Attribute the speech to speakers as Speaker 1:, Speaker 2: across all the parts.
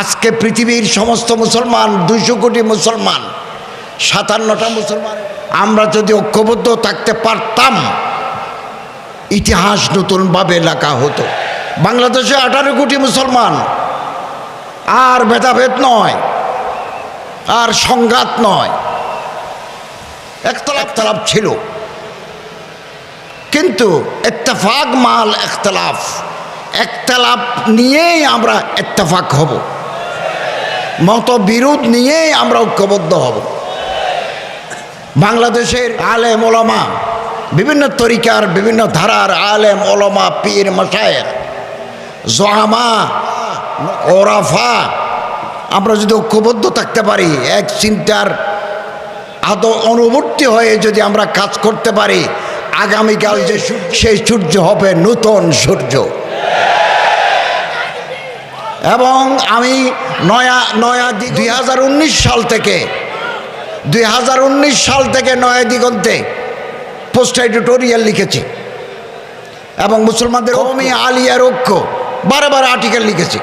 Speaker 1: আজকে পৃথিবীর সমস্ত মুসলমান, দুইশো কোটি মুসলমান, সাতান্নটা মুসলমান, আমরা যদি ঐক্যবদ্ধ থাকতে পারতাম, ইতিহাস নতুনভাবে লেখা হতো। বাংলাদেশে আঠারো কোটি মুসলমান, আর ভেদাভেদ নয়, আর সংঘাত নয় একতলাপ তলাপ ছিল। কিন্তু ইত্তেফাক, মাল, একতলাফ একতলাপ নিয়েই আমরা ইত্তেফাক হব। মতবিরোধ নিয়েই আমরা ঐক্যবদ্ধ হব। বাংলাদেশের আলেম ওলামা, বিভিন্ন তরিকার, বিভিন্ন ধারার আলেম ওলমা, পীর মশায়ের জহামা ওরাফা, আমরা যদি ঐক্যবদ্ধ থাকতে পারি, এক চিন্তার আদ অনুবর্তী হয়ে যদি আমরা কাজ করতে পারি, আগামীকাল যে সেই সূর্য হবে নূতন সূর্য। এবং আমি নয়া নয়া দুই হাজার উনিশ সাল থেকে দুই হাজার উনিশ সাল থেকে নয়া দিগন্তে পোস্ট এডিটোরিয়াল লিখেছি। এবং মুসলমানদের কমি আলিয়ার ঐক্য বারে বারে আর্টিকেল লিখেছি।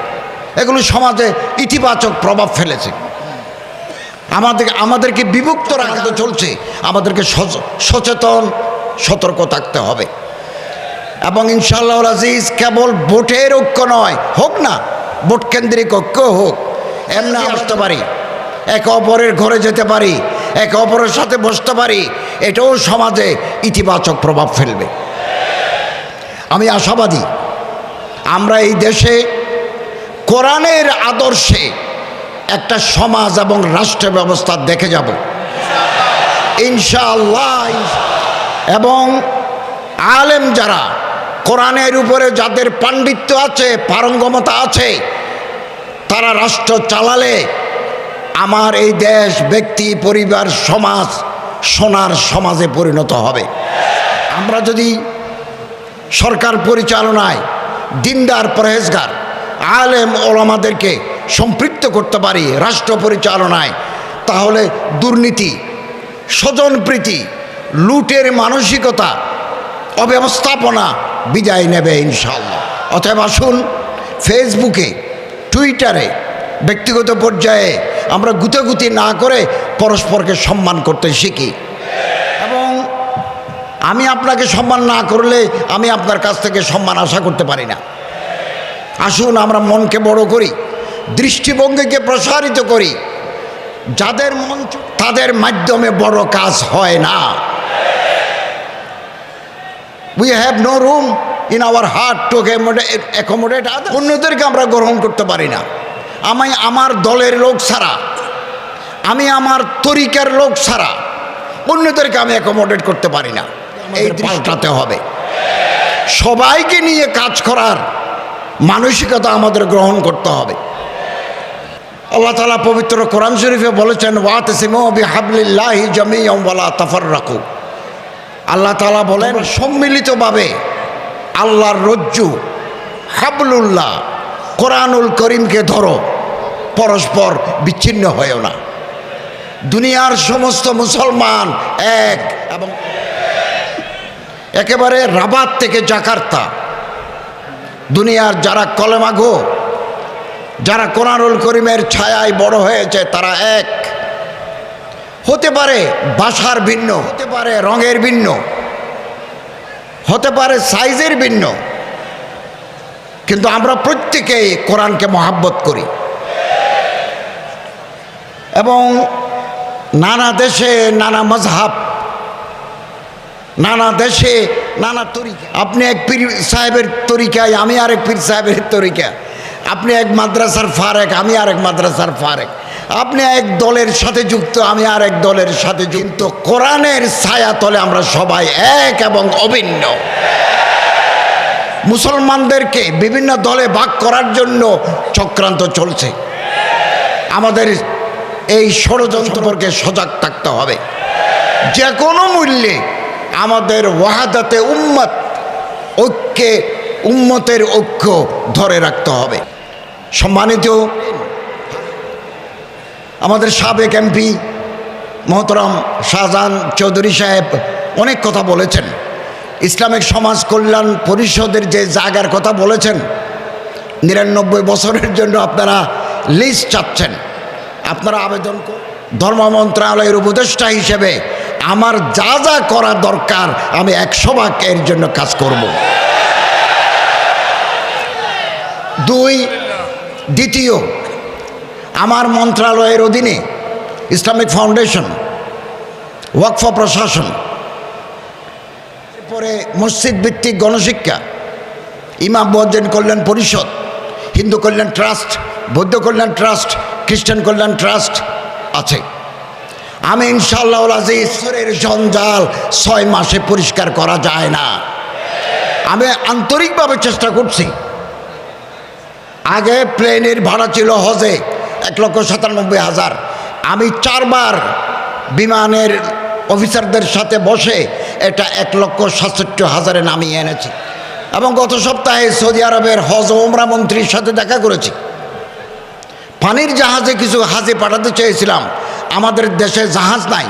Speaker 1: এগুলো সমাজে ইতিবাচক প্রভাব ফেলেছে। আমাদের আমাদেরকে বিভক্ত রাখতে চলছে। আমাদেরকে সচ- সচেতন সতর্ক থাকতে হবে। এবং ইনশাআল্লাহ আজিজ কেবল ভোটের ঐক্য নয় হোক না ভোট কেন্দ্রিক ঐক্য হোক এমনি আসতে পারি। একে অপরের ঘরে যেতে পারি একে অপরের সাথে বসতে পারি এটাও সমাজে ইতিবাচক প্রভাব ফেলবে। আমি আশাবাদী আমরা এই দেশে কোরআনের আদর্শে একটা সমাজ এবং রাষ্ট্র ব্যবস্থা দেখে যাব। ইনশাআল্লাহ এবং আলেম যারা কোরআনের উপরে যাদের পাণ্ডিত্য আছে, পারঙ্গমতা আছে, তারা রাষ্ট্র চালালে আমার এই দেশ, ব্যক্তি, পরিবার, সমাজ, সোনার সমাজে পরিণত হবে। আমরা যদি সরকার পরিচালনায় দিনদার পরহেজগার, আলেম ওলামাদেরকে সম্পৃক্ত করতে পারি রাষ্ট্র পরিচালনায়, তাহলে দুর্নীতি, স্বজনপ্রীতি, লুটের মানসিকতা, অব্যবস্থাপনা বিদায় নেবে ইনশাল্লাহ অতএব আসুন, ফেসবুকে, টুইটারে, ব্যক্তিগত পর্যায়ে আমরা গুতাগুতি না করে পরস্পরকে সম্মান করতে শিখি। এবং আমি আপনাকে সম্মান না করলে আমি আপনার কাছ থেকে সম্মান আশা করতে পারি না। আসুন, আমরা মনকে বড় করি, দৃষ্টিভঙ্গিকে প্রসারিত করি। যাদের মন, তাদের মাধ্যমে বড় কাজ হয় না। We have no room in our heart to accommodate অন্যদেরকে আমরা গ্রহণ করতে পারি না। আমি আমার দলের লোক ছাড়া আমি আমার তরিকার লোক ছাড়া অন্যদেরকে আমি অ্যাকোমোডেট করতে পারি না। এই পাল্টাতে হবে। সবাইকে নিয়ে কাজ করার মানসিকতা আমাদের গ্রহণ করতে হবে। আল্লাহ তালা পবিত্র কোরআন শরীফে বলেছেন ওয়াত সিমো বিহাবলিল্লাহি জমিয়ম ওয়ালা তাফার রাখু আল্লাহ তালা বলেন সম্মিলিতভাবে আল্লাহর রজ্জু হাবলুল্লাহ কোরআনুল করিমকে ধরো পরস্পর বিচ্ছিন্ন হয়েও না। দুনিয়ার সমস্ত মুসলমান এক এবং একেবারে রাবাত থেকে জাকার্তা। দুনিয়ার যারা কলেমাগো যারা কোরআনুল করিমের ছায়ায় বড় হয়েছে তারা এক। হতে পারে ভাষার ভিন্ন, হতে পারে রঙের ভিন্ন, হতে পারে সাইজের ভিন্ন, কিন্তু আমরা প্রত্যেকেই কোরআনকে মহাব্বত করি। এবং নানা দেশে নানা মজহাব, নানা দেশে নানা তরিকা। আপনি এক পীর সাহেবের তরিকায়, আমি আরেক পীর সাহেবের তরিকা আপনি এক মাদ্রাসার ফারেক, আমি আরেক মাদ্রাসার ফারেক। আপনি এক দলের সাথে যুক্ত, আমি আর এক দলের সাথে যুক্ত। কোরআনের ছায়া তলে আমরা সবাই এক এবং অভিন্ন। মুসলমানদেরকে বিভিন্ন দলে ভাগ করার জন্য চক্রান্ত চলছে। আমাদের এই ষড়যন্ত্রকে সজাগ থাকতে হবে। যে কোনো মূল্যে আমাদের ওয়াহাদাতে উম্মত, ঐক্যে উম্মতের ঐক্য ধরে রাখতে হবে। সম্মানিত আমাদের সাবেক এমপি মহতরম শাহজাহান চৌধুরী সাহেব অনেক কথা বলেছেন। ইসলামিক সমাজ কল্যাণ পরিষদের যে জায়গার কথা বলেছেন, নিরানব্বই বছরের জন্য আপনারা লিস্ট চাচ্ছেন। আপনারা আবেদন ধর্ম মন্ত্রণালয়ের উপদেষ্টা হিসেবে আমার যা যা করা দরকার আমি একশো ভাগ এর জন্য কাজ করব। দুই, দ্বিতীয় আমার মন্ত্রণালয়ের অধীনে ইসলামিক ফাউন্ডেশন, ওয়াকফ প্রশাসন, এরপরে মসজিদ ভিত্তিক গণশিক্ষা, ইমাম বজ্জেন কল্যাণ পরিষদ, হিন্দু কল্যাণ ট্রাস্ট, বৌদ্ধ কল্যাণ ট্রাস্ট, খ্রিস্টান কল্যাণ ট্রাস্ট আছে। আমি ইনশাল্লাহ আজিজের জঞ্জাল ছয় মাসে পরিষ্কার করা যায় না। আমি আন্তরিকভাবে চেষ্টা করছি। আগে প্লেনের ভাড়া ছিল হজে এক লক্ষ সাতানব্বই হাজার। আমি চারবার বিমানের অফিসারদের সাথে বসে এটা এক লক্ষ সাতষট্টি হাজারে নামিয়ে এনেছি। এবং গত সপ্তাহে সৌদি আরবের হজ ওমরা মন্ত্রীর সাথে দেখা করেছি। পানির জাহাজে কিছু হাজে পাঠাতে চেয়েছিলাম। আমাদের দেশে জাহাজ নাই।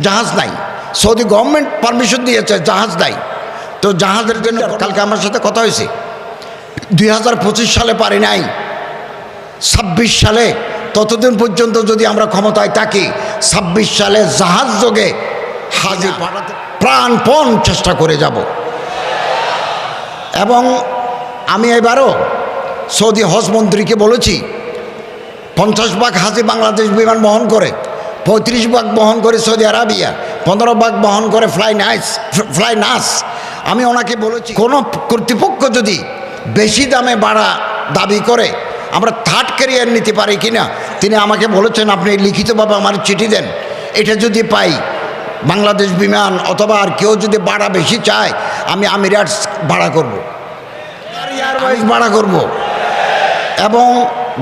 Speaker 1: জাহাজ নাই। সৌদি গভর্নমেন্ট পারমিশন দিয়েছে, জাহাজ নাই। তো জাহাজের জন্য কালকে আমার সাথে কথা হয়েছে। দুই হাজার পঁচিশ সালে পারি নাই। ছাব্বিশ সালে ততদিন পর্যন্ত যদি আমরা ক্ষমতায় থাকি ছাব্বিশ সালে জাহাজ যোগে হাজি পাঠাতে প্রাণপণ চেষ্টা করে যাব। এবং আমি এবারও সৌদি হজ মন্ত্রীকে বলেছি পঞ্চাশ ভাগ হাজি বাংলাদেশ বিমান বহন করে পঁয়ত্রিশ ভাগ বহন করে সৌদি আরাবিয়া পনেরো ভাগ বহন করে ফ্লাই নাইস ফ্লাই নাস। আমি ওনাকে বলেছি কোনো কর্তৃপক্ষ যদি বেশি দামে বাড়া দাবি করে আমরা থার্ড ক্যারিয়ার নিতে পারি কি না তিনি আমাকে বলেছেন, আপনি লিখিতভাবে আমার চিঠি দেন। এটা যদি পাই, বাংলাদেশ বিমান অথবা আর কেউ যদি ভাড়া বেশি চায়, আমি আমিরাটস ভাড়া করব। এয়ারওয়েজ ভাড়া করব। এবং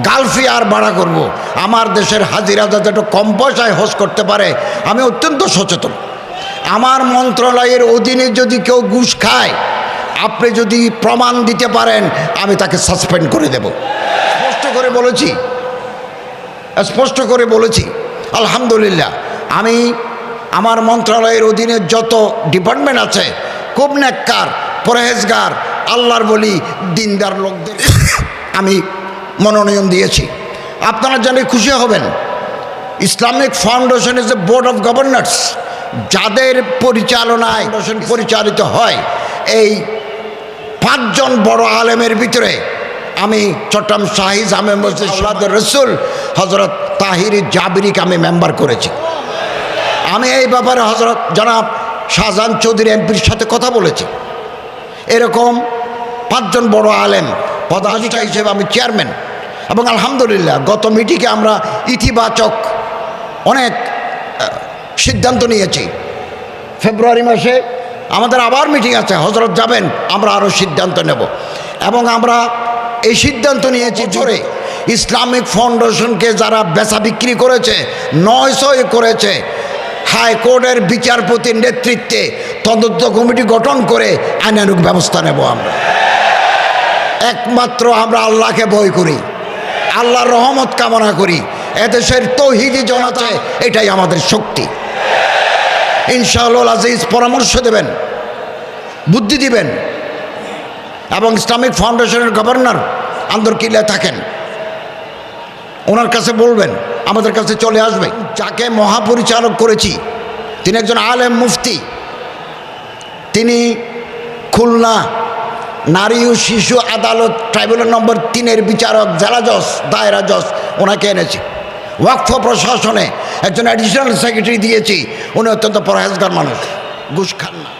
Speaker 1: গালফি আর ভাড়া করব। আমার দেশের হাজিরা যাতে একটু কম পয়সায় হোস করতে পারে, আমি অত্যন্ত সচেতন। আমার মন্ত্রণালয়ের অধীনে যদি কেউ ঘুষ খায়, আপনি যদি প্রমাণ দিতে পারেন, আমি তাকে সাসপেন্ড করে দেব। স্পষ্ট করে বলেছি। স্পষ্ট করে বলেছি। আলহামদুলিল্লাহ, আমি আমার মন্ত্রণালয়ের অধীনে যত ডিপার্টমেন্ট আছে, খুব নেককার, পরহেজগার, আল্লাহর বলি, দিনদার লোকদের আমি মনোনয়ন দিয়েছি। আপনারা জানে খুশি হবেন, Islamic foundation is a board of governors যাদের পরিচালনায় পরিচালিত হয়, এই পাঁচজন বড় আলেমের ভিতরে আমি চট্টগ্রাম শাহিজ আহমেদ মসজিদ রসুল হজরত তাহির জাবিরিকে আমি মেম্বার করেছি। আমি এই ব্যাপারে হজরত জনাব শাহজাহান চৌধুরী এমপির সাথে কথা বলেছি। এরকম পাঁচজন বড় আলেম পদাধিকা হিসেবে আমি চেয়ারম্যান এবং আলহামদুলিল্লাহ গত মিটিংয়ে আমরা ইতিবাচক অনেক সিদ্ধান্ত নিয়েছি। ফেব্রুয়ারি মাসে আমাদের আবার মিটিং আছে হজরত যাবেন, আমরা আরও সিদ্ধান্ত নেব। এবং আমরা এই সিদ্ধান্ত নিয়েছি জোরে। ইসলামিক ফাউন্ডেশনকে যারা বেচা বিক্রি করেছে নয়শয় করেছে হাইকোর্টের বিচারপতির নেতৃত্বে তদন্ত কমিটি গঠন করে আইনানুক ব্যবস্থা নেব আমরা। একমাত্র আমরা আল্লাহকে ভয় করি, আল্লাহর রহমত কামনা করি, এদেশের তৌহিদি জনতা এটাই আমাদের শক্তি। ইনশাআল্লাহ আজিজ পরামর্শ দেবেন, বুদ্ধি দিবেন এবং ইসলামিক ফাউন্ডেশনের গভর্নর আন্দরকিল্লায় থাকেন। ওনার কাছে বলবেন, আমাদের কাছে চলে আসবে। যাকে মহাপরিচালক করেছি, তিনি একজন আলেম মুফতি। তিনি খুলনা নারী ও শিশু আদালত ট্রাইব্যুনাল নম্বর তিনের বিচারক জেলা জজ, দায়রা জজ, ওনাকে এনেছি। ওয়াকফ প্রশাসনে একজন অ্যাডিশনাল সেক্রেটারি দিয়েছি। উনি অত্যন্ত পরহেজগার মানুষ, ঘুষ খান না।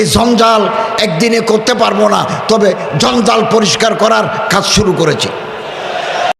Speaker 1: এই জঞ্জাল একদিনে করতে পারব না তবে জঞ্জাল পরিষ্কার করার কাজ শুরু করেছি।